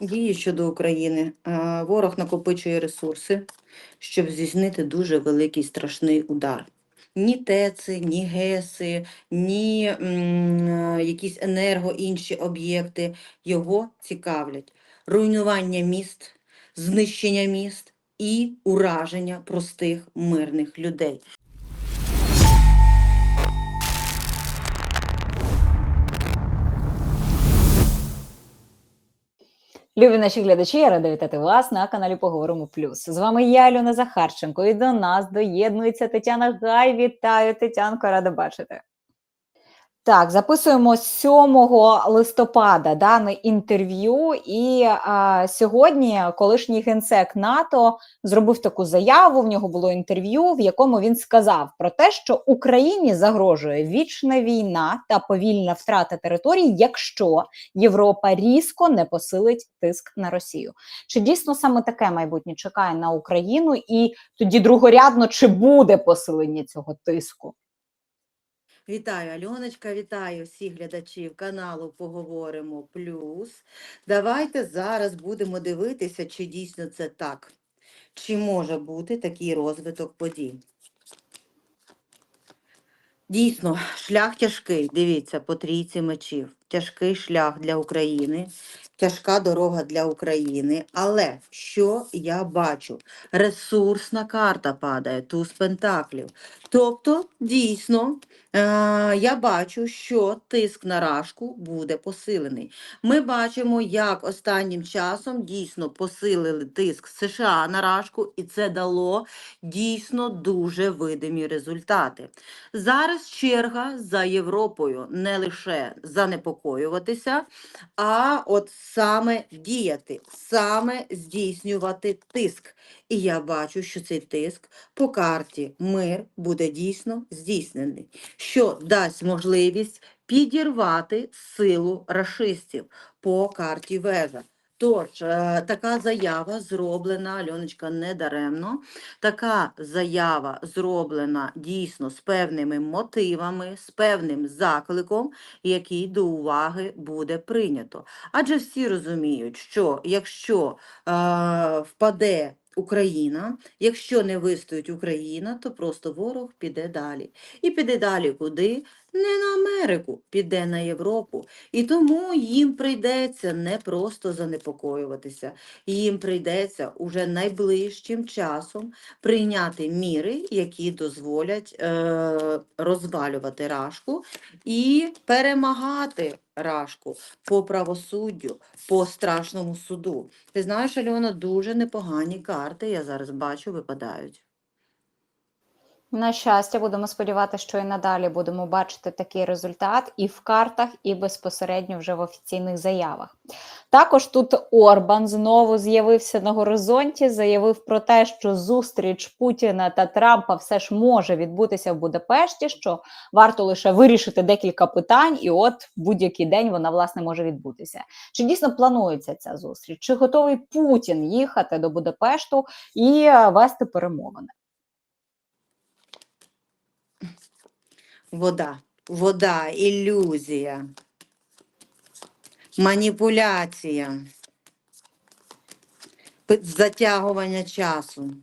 Дії щодо України. Е, Ворог накопичує ресурси, щоб здійснити дуже великий страшний удар. Ні ТЕЦи, ні ГЕСи, ні м, е, якісь енерго інші об'єкти його цікавлять. Руйнування міст, знищення міст і ураження простих мирних людей. Любі наші глядачі, я рада вітати вас на каналі Поговоримо Плюс. З вами я, Альона Захарченко, і до нас доєднується Тетяна Гай. Вітаю, Тетянко, рада бачити. Так, записуємо 7 листопада дане інтерв'ю, і а, сьогодні колишній генсек НАТО зробив таку заяву. В нього було інтерв'ю, в якому він сказав про те, що Україні загрожує вічна війна та повільна втрата територій, якщо Європа різко не посилить тиск на Росію. Чи дійсно саме таке майбутнє чекає на Україну? І тоді другорядно чи буде посилення цього тиску? Вітаю, Альоночка, вітаю всіх глядачів каналу Поговоримо Плюс. Давайте зараз будемо дивитися, чи дійсно це так. Чи може бути такий розвиток подій. Дійсно, шлях тяжкий. Дивіться, по трійці мечів. Тяжкий шлях для України, тяжка дорога для України. Але що я бачу? Ресурсна карта падає, туз пентаклів. Тобто, дійсно, я бачу, що тиск на рашку буде посилений. Ми бачимо, як останнім часом дійсно посилили тиск США на рашку, і це дало дійсно дуже видимі результати. Зараз черга за Європою не лише занепокоюватися, а от саме діяти, саме здійснювати тиск. І я бачу, що цей тиск по карті мир буде дійсно здійснений, що дасть можливість підірвати силу рашистів по карті вежа. Тож, е, така заява зроблена, Альоночка, недаремно. Така заява зроблена дійсно з певними мотивами, з певним закликом, який до уваги буде прийнято. Адже всі розуміють, що якщо е, впаде Україна, якщо не вистоїть Україна, то просто ворог піде далі. І піде далі куди? Не на Америку, піде на Європу. І тому їм прийдеться не просто занепокоюватися, їм прийдеться уже найближчим часом прийняти міри, які дозволять е, розвалювати рашку і перемагати рашку по правосуддю, по страшному суду. Ти знаєш, Альона, дуже непогані карти, я зараз бачу, випадають. На щастя, будемо сподіватися, що і надалі будемо бачити такий результат і в картах, і безпосередньо вже в офіційних заявах. Також тут Орбан знову з'явився на горизонті, заявив про те, що зустріч Путіна та Трампа все ж може відбутися в Будапешті, що варто лише вирішити декілька питань, і от будь-який день вона власне може відбутися. Чи дійсно планується ця зустріч? Чи готовий Путін їхати до Будапешту і е, вести перемовини? Вода, вода, ілюзія, маніпуляція, затягування часу.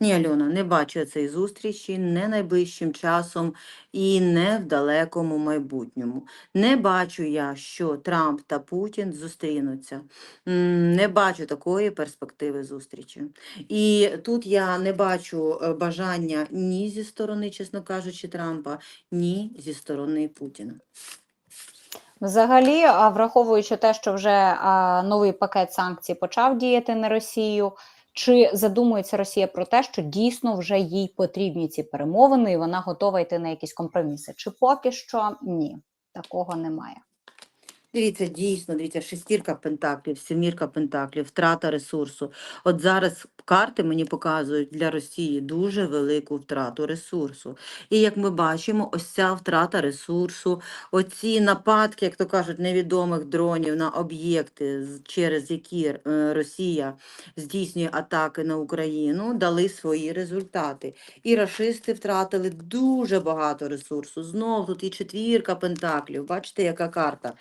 Ні, Альона, не бачу цієї зустрічі не найближчим часом і не в далекому майбутньому. Не бачу я, що Трамп та Путін зустрінуться. Не бачу такої перспективи зустрічі. І тут я не бачу е, бажання ні зі сторони, чесно кажучи, Трампа, ні зі сторони Путіна. Взагалі, а, враховуючи те, що вже новий пакет санкцій почав діяти на Росію, чи задумується Росія про те, що дійсно вже їй потрібні ці перемовини, і вона готова йти на якісь компроміси? Чи поки що ні, такого немає. Дивіться, дійсно, дивіться, шестірка пентаклів, сімірка пентаклів, втрата ресурсу. От зараз карти мені показують для Росії дуже велику втрату ресурсу. І як ми бачимо, ось ця втрата ресурсу, оці нападки, як то кажуть, невідомих дронів на об'єкти, через які е, Росія здійснює атаки на Україну, дали свої результати. І рашисти втратили дуже багато ресурсу. Знов тут і четвірка пентаклів. Бачите, яка карта?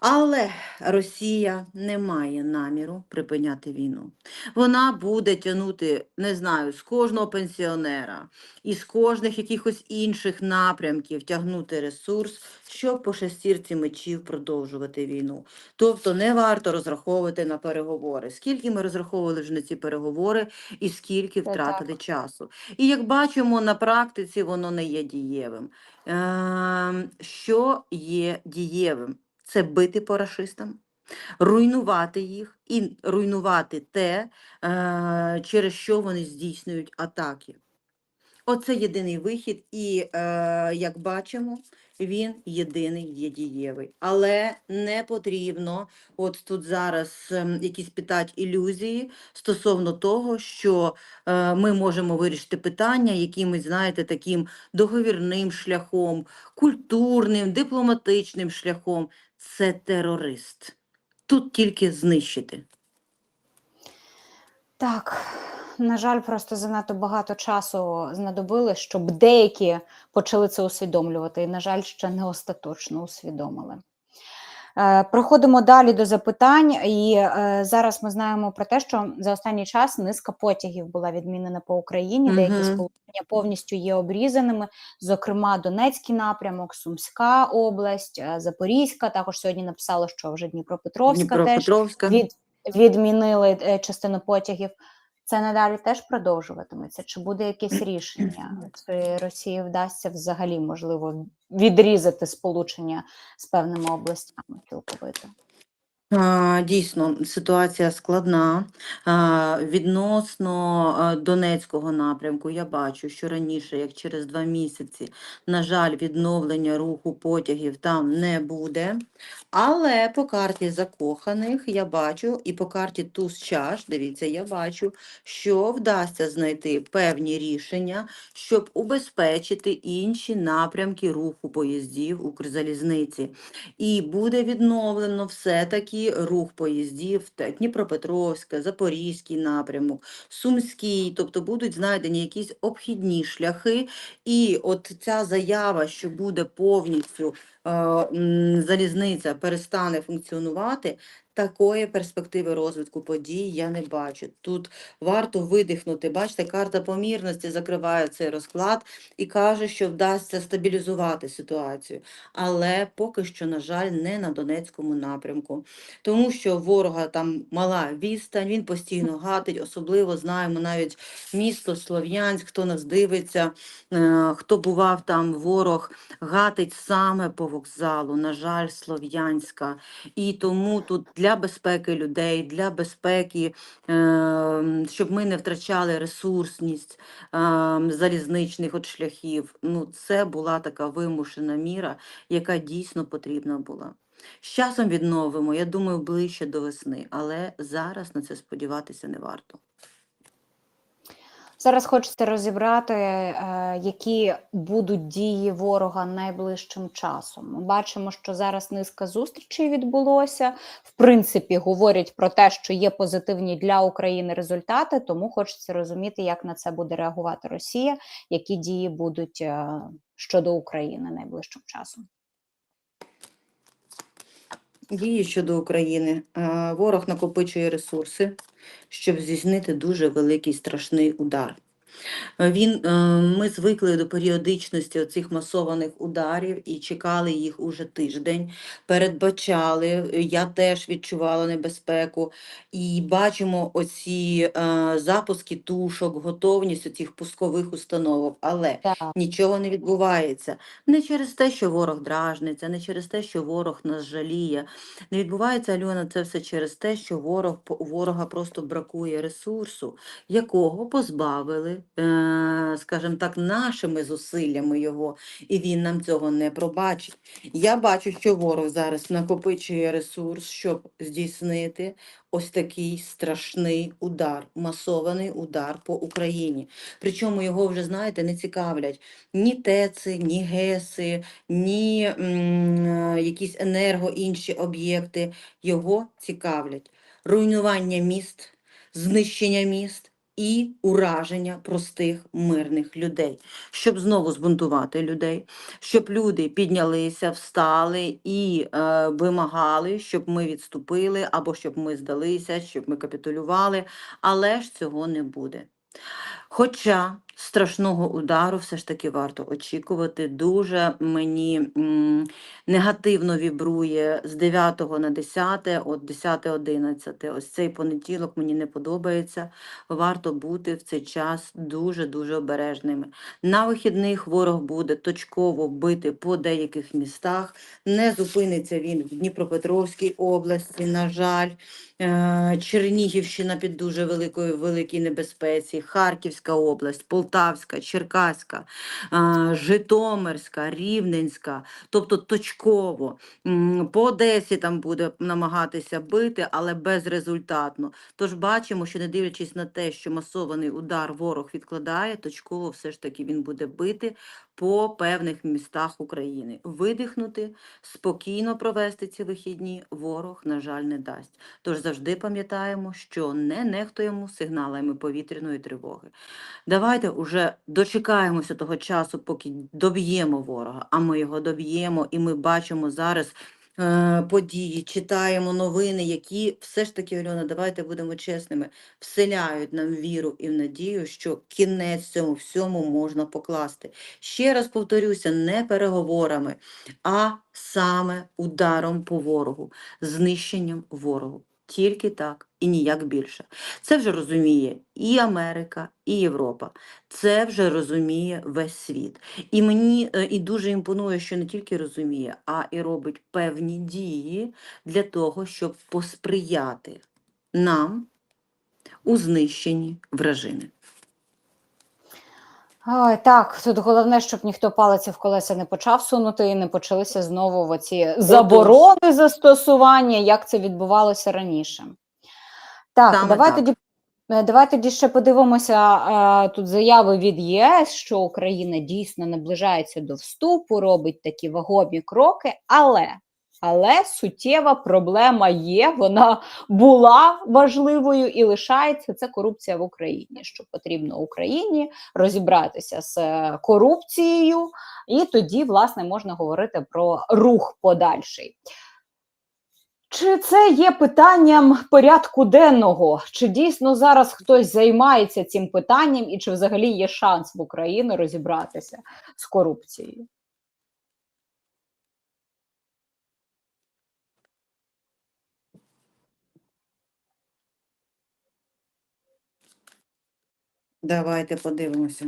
Але Росія не має наміру припиняти війну. Вона буде тягнути, не знаю, з кожного пенсіонера і з кожних якихось інших напрямків тягнути ресурс, щоб по шестірці мечів продовжувати війну. Тобто не варто розраховувати на переговори. Скільки ми розраховували вже на ці переговори і скільки втратили так. часу. І як бачимо, на практиці воно не є дієвим. Ем, що є дієвим? Це бити по рашистам, руйнувати їх і руйнувати те, е, через що вони здійснюють атаки. Оце єдиний вихід, і е, як бачимо, він єдиний є дієвий. Але не потрібно от тут зараз ем, якісь питати ілюзії стосовно того, що е, ми можемо вирішити питання якимось, знаєте, таким договірним шляхом, культурним, дипломатичним шляхом. Це терорист. Тут тільки знищити. Так, на жаль, просто занадто багато часу знадобили, щоб деякі почали це усвідомлювати, і, на жаль, ще не остаточно усвідомили. Е, Проходимо далі до запитань, і е, зараз ми знаємо про те, що за останній час низка потягів була відмінена по Україні. Деякі Мгм. сполучення повністю є обрізаними, зокрема Донецький напрямок, Сумська область, е, Запорізька. Також сьогодні написали, що вже Дніпропетровська теж від, відмінили частину потягів. Це надалі теж продовжуватиметься? Чи буде якесь рішення? Чи Росії вдасться взагалі можливо відрізати сполучення з певними областями цілковито? Дійсно, ситуація складна. Відносно Донецького напрямку я бачу, що раніше, як через два місяці, на жаль, відновлення руху потягів там не буде. Але по карті закоханих я бачу, і по карті туз чаш, дивіться, я бачу, що вдасться знайти певні рішення, щоб убезпечити інші напрямки руху поїздів Укрзалізниці. І буде відновлено все-таки рух поїздів Дніпропетровське, Запорізький напрямок, Сумський, тобто будуть знайдені якісь обхідні шляхи. І от ця заява, що буде повністю е, залізниця перестане функціонувати, такої перспективи розвитку подій я не бачу. Тут варто видихнути. Бачите, карта помірності закриває цей розклад і каже, що вдасться стабілізувати ситуацію. Але поки що, на жаль, не на Донецькому напрямку. Тому що ворога там мала відстань, він постійно гатить, особливо знаємо навіть місто Слов'янськ, хто нас дивиться, е, хто бував там, ворог гатить саме по вокзалу, на жаль, Слов'янська. І тому тут для безпеки людей, для безпеки, е, щоб ми не втрачали ресурсність е, залізничних от шляхів, ну це була така вимушена міра, яка дійсно потрібна була. З часом відновимо, я думаю, ближче до весни, але зараз на це сподіватися не варто. Зараз хочеться розібрати, е, які будуть дії ворога найближчим часом. Ми бачимо, що зараз низка зустрічей відбулося. В принципі, говорять про те, що є позитивні для України результати, тому хочеться розуміти, як на це буде реагувати Росія, які дії будуть е, щодо України найближчим часом. Дії щодо України. Е, Ворог накопичує ресурси, щоб здійснити дуже великий страшний удар. Е, Він, е, ми звикли до періодичності цих масованих ударів і чекали їх уже тиждень, передбачали, е, я теж відчувала небезпеку, і бачимо оці е, запуски тушок, готовність цих пускових установок, але Так. нічого не відбувається. Не через те, що ворог дражниться, не через те, що ворог нас жаліє. Не відбувається, Альона, це все через те, що ворог, ворога просто бракує ресурсу, якого позбавили, скажімо так, нашими зусиллями його, і він нам цього не пробачить. Я бачу, що ворог зараз накопичує ресурс, щоб здійснити ось такий страшний удар, масований удар по Україні. Причому його вже, знаєте, не цікавлять ні ТЕЦи, ні ГЕСи, ні м, е, якісь енерго інші об'єкти. Його цікавлять руйнування міст, знищення міст і ураження простих мирних людей, щоб знову збунтувати людей, щоб люди піднялися, встали і е, вимагали, щоб ми відступили, або щоб ми здалися, щоб ми капітулювали, але ж цього не буде. Хоча страшного удару все ж таки варто очікувати. Дуже мені негативно вібрує з 9 на 10, от 10, 11. Ось цей понеділок мені не подобається. Варто бути в цей час дуже-дуже обережними. На вихідних ворог буде точково бити по деяких містах. Не зупиниться він в Дніпропетровській області, на жаль. Е, Чернігівщина під дуже великою великій небезпеці, Харківська область, Полтавська, Черкаська, Житомирська, Рівненська, тобто точково. По Одесі там буде намагатися бити, але безрезультатно. Тож бачимо, що не дивлячись на те, що масований удар ворог відкладає, точково все ж таки він буде бити по певних містах України. Видихнути, спокійно провести ці вихідні ворог, на жаль, не дасть. Тож завжди пам'ятаємо, що не нехтуємо сигналами повітряної тривоги. Давайте уже дочекаємося того часу, поки доб'ємо ворога, а ми його доб'ємо, і ми бачимо зараз. Е, Події, читаємо новини, які все ж таки, Альона, давайте будемо чесними, вселяють нам віру і в надію, що кінець цьому всьому можна покласти. Ще раз повторюся, не переговорами, а саме ударом по ворогу, знищенням ворогу. Тільки так і ніяк більше. Це вже розуміє і Америка, і Європа. Це вже розуміє весь світ. І мені е, і дуже імпонує, що не тільки розуміє, а і робить певні дії для того, щоб посприяти нам у знищенні вражини. Ой, так, тут головне, щоб ніхто палиці в колеса не почав сунути і не почалися знову оці заборони застосування, як це відбувалося раніше. Так, Саме давай так. тоді. е, Давай тоді ще подивимося е, тут заяви від ЄС, що Україна дійсно наближається до вступу, робить такі вагомі кроки, але, але суттєва проблема є, вона була важливою і лишається це корупція в Україні. Що потрібно Україні розібратися з е, корупцією, і тоді, власне, можна говорити про рух подальший. Чи це є питанням порядку денного? Чи дійсно зараз хтось займається цим питанням, і чи взагалі є шанс в Україні розібратися з корупцією? Давайте подивимося.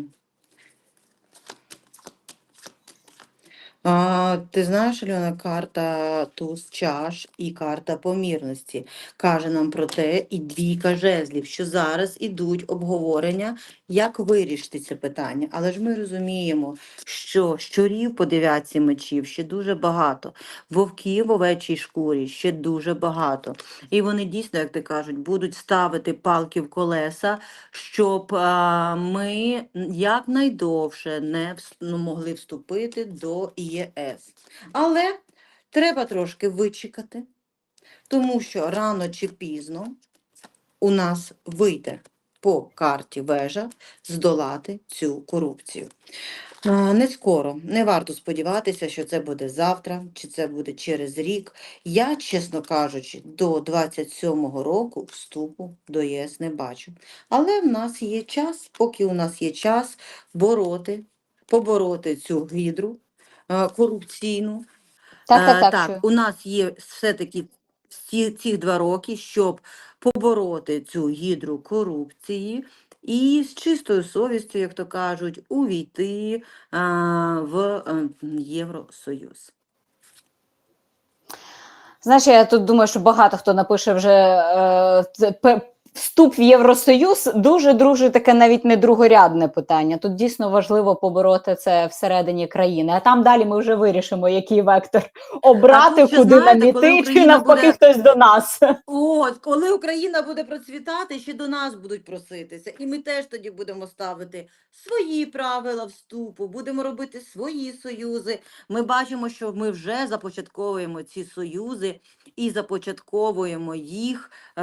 А, ти знаєш, Альона, карта туз чаш і карта помірності каже нам про те, і двійка жезлів, що зараз ідуть обговорення, як вирішити це питання. Але ж ми розуміємо, що щурів по дев'ятці мечів ще дуже багато, вовків в овечій шкурі ще дуже багато. І вони дійсно, як ти кажуть, будуть ставити палки в колеса, щоб а, ми якнайдовше не ну, могли вступити до ЄС. Але треба трошки вичекати, тому що рано чи пізно у нас вийде по карті вежа здолати цю корупцію. Не скоро, не варто сподіватися, що це буде завтра, чи це буде через рік. Я, чесно кажучи, до 27-го року вступу до ЄС не бачу. Але в нас є час, поки у нас є час бороти, побороти цю гідру е, корупційну. Так, так, Е, так. так, у нас є все-таки ці, ці два роки, щоб побороти цю гідру корупції і з чистою совістю, як то кажуть, увійти а, в е, Євросоюз. Знаєш, я тут думаю, що багато хто напише вже е, вступ в Євросоюз. Дуже дуже таке навіть не другорядне питання. Тут дійсно важливо побороти це всередині країни. А там далі ми вже вирішимо, який вектор обрати, тут куди знаєте, нам іти, чи навпаки буде- хтось до нас. От, коли Україна буде процвітати, ще до нас будуть проситися. І ми теж тоді будемо ставити свої правила вступу, будемо робити свої союзи. Ми бачимо, що ми вже започатковуємо ці союзи і започатковуємо їх е,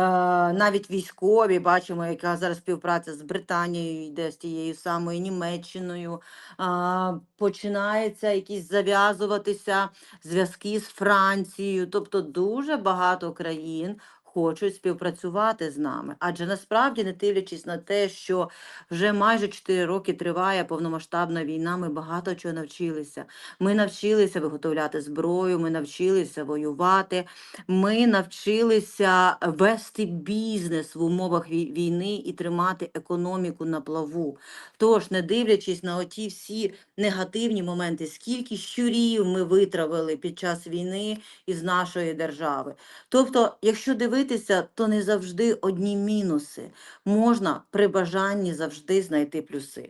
навіть військово. Військові, бачимо, яка зараз співпраця з Британією йде з тією самою Німеччиною. А, починається якісь зав'язуватися зв'язки з Францією. Тобто дуже багато країн хочуть співпрацювати з нами. Адже насправді, не дивлячись на те, що вже майже 4 роки триває повномасштабна війна, ми багато чого навчилися. Ми навчилися виготовляти зброю, ми навчилися воювати, ми навчилися вести бізнес в умовах війни і тримати економіку на плаву. Тож, не дивлячись на оті всі негативні моменти, скільки щурів ми витравили під час війни із нашої держави. Тобто, якщо дивитися, то не завжди одні мінуси. Можна при бажанні завжди знайти плюси.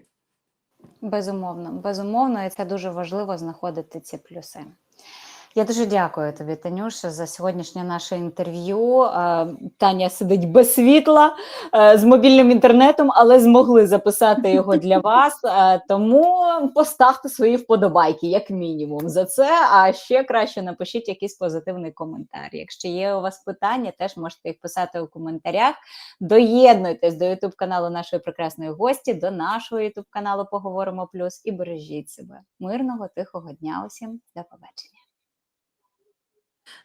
Безумовно, безумовно, і це дуже важливо знаходити ці плюси. Я дуже дякую тобі, Танюша, за сьогоднішнє наше інтерв'ю. Е, Таня сидить без світла е, з мобільним інтернетом, але змогли записати його для вас. Е, Тому поставте свої вподобайки, як мінімум, за це. А ще краще напишіть якийсь позитивний коментар. Якщо є у вас питання, теж можете їх писати у коментарях. Доєднуйтесь до Ютуб каналу нашої прекрасної гості, до нашого Ютуб каналу Поговоримо Плюс і бережіть себе. Мирного, тихого дня усім. До побачення.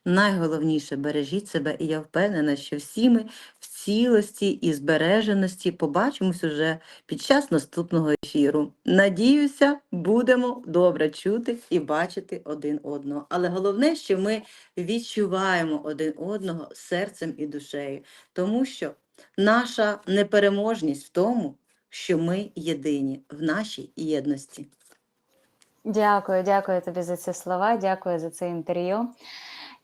Найголовніше бережіть себе, і я впевнена, що всі ми в цілості і збереженості побачимось уже під час наступного ефіру. Надіюся, будемо добре чути і бачити один одного. Але головне, що ми відчуваємо один одного серцем і душею, тому що наша непереможність в тому, що ми єдині в нашій єдності. Дякую, дякую тобі за ці слова. Дякую за це інтерв'ю.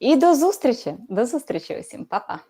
І до зустрічі. До зустрічі усім, Па-па.